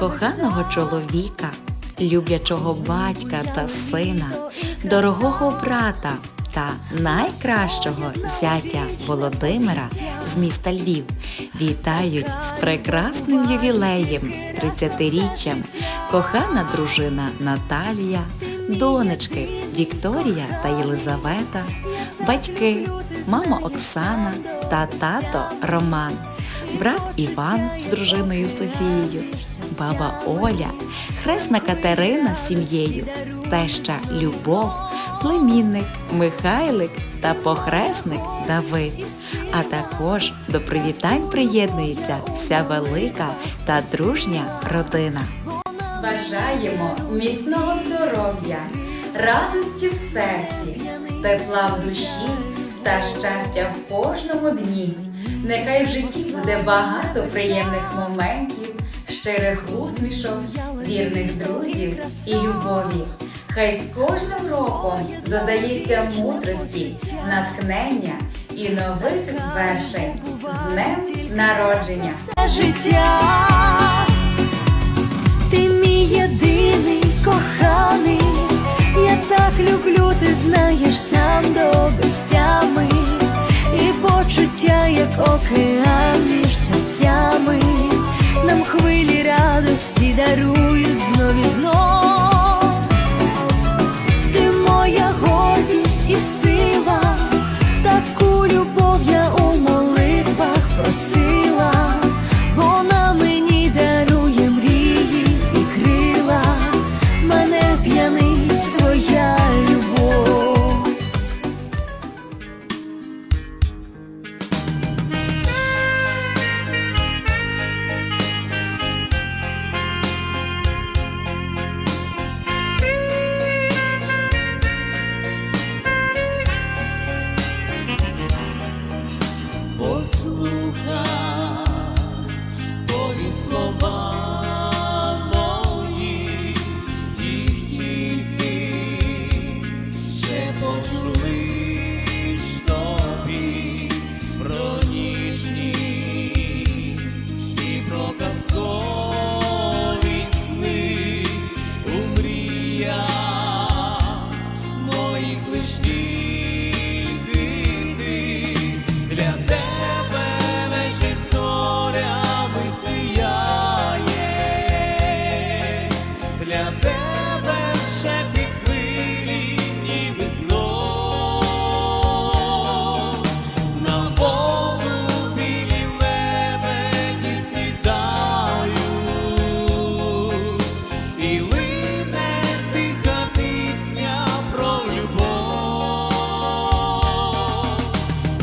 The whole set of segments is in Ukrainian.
коханого чоловіка, люблячого батька та сина, дорогого брата та найкращого зятя Володимира з міста Львів вітають з прекрасним ювілеєм, 30-річчям, кохана дружина Наталія, донечки Вікторія та Єлизавета, батьки, мама Оксана та тато Роман брат Іван з дружиною Софією, баба Оля, хресна Катерина з сім'єю, теща Любов, племінник Михайлик та похресник Давид. А також до привітань приєднується вся велика та дружня родина. Бажаємо міцного здоров'я, радості в серці, тепла в душі та щастя в кожному дні. Нехай в житті буде багато приємних моментів, щирих усмішок, вірних друзів і любові. Хай з кожним роком додається мудрості, натхнення і нових звершень з днем народження. життя. Ти мій єдиний коханий, я так люблю, ти знаєш сам хвилі радості дарують знов і знов. Послухай Твої слова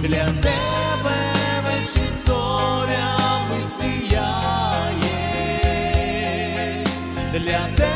Для тебе вечір зорями сіяє, для тебе.